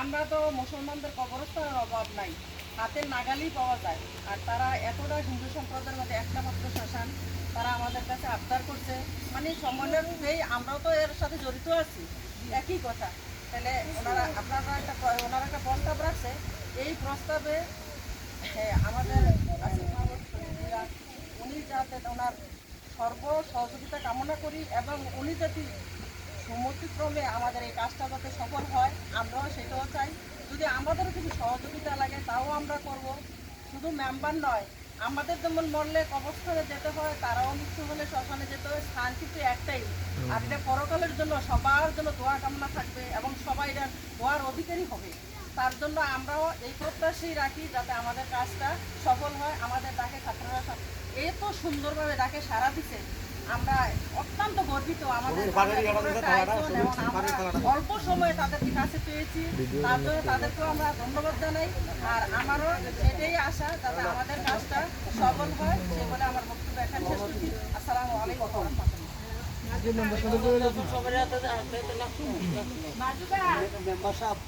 আমরা তো মুসলমানদের কবরস্থানের অভাব নাই। হাতের নাগালই পাওয়া যায়। আর তারা এতটা হিন্দু সম্প্রদায়ের মধ্যে একটা মাত্র শ্মশান তারা আমাদের কাছে আবদার করছে। মানে সম্মানের এই আমরাও তো এর সাথে জড়িত আছি। একই কথা। তাহলে ওনারা আপনারা একটা ওনারা একটা প্রস্তাব রাখছে। এই প্রস্তাবে হ্যাঁ, আমাদের উনি যাতে ওনার সর্ব সহযোগিতা কামনা করি এবং উনি যদি সম্মতিক্রমে আমাদের এই কাজটা যাতে সফল হয় আমরাও সেটাও চাই। যদি আমাদেরও কিছু সহযোগিতা লাগে তাও আমরা করব। শুধু মেম্বার নয় আমাদের যেমন মরলে কবরস্থানে যেতে হয় তারাও মৃত্যু হলে শ্মশানে যেতে হয়। স্থান কিন্তু একটাই। আর এটা পরকালের জন্য সবার জন্য দোয়া কামনা থাকবে এবং সবাই এটার দোয়ার অধিকারী হবে। তার জন্য আমরাও এই প্রত্যাশাই রাখি যাতে আমাদের কাজটা সফল হয়। আমাদের ডাকে ছাত্ররা এত সুন্দরভাবে ডাকে সারা দিছে। আমরা অত্যন্ত গর্বিত আমাদের সামনে এত বড় একটা আয়োজন এবং আমরা অল্প সময়ে তাদেরকে কাছে পেয়েছি। তার জন্য তাদেরকেও আমরা ধন্যবাদ জানাই। আর আমারও সেটাই আশা যাতে আমাদের কাজটা সফল হয় সে বলে আমার বক্তব্য এখানে শেষ করছি। আসসালামু আলাইকুম। মেম্বার সাহেব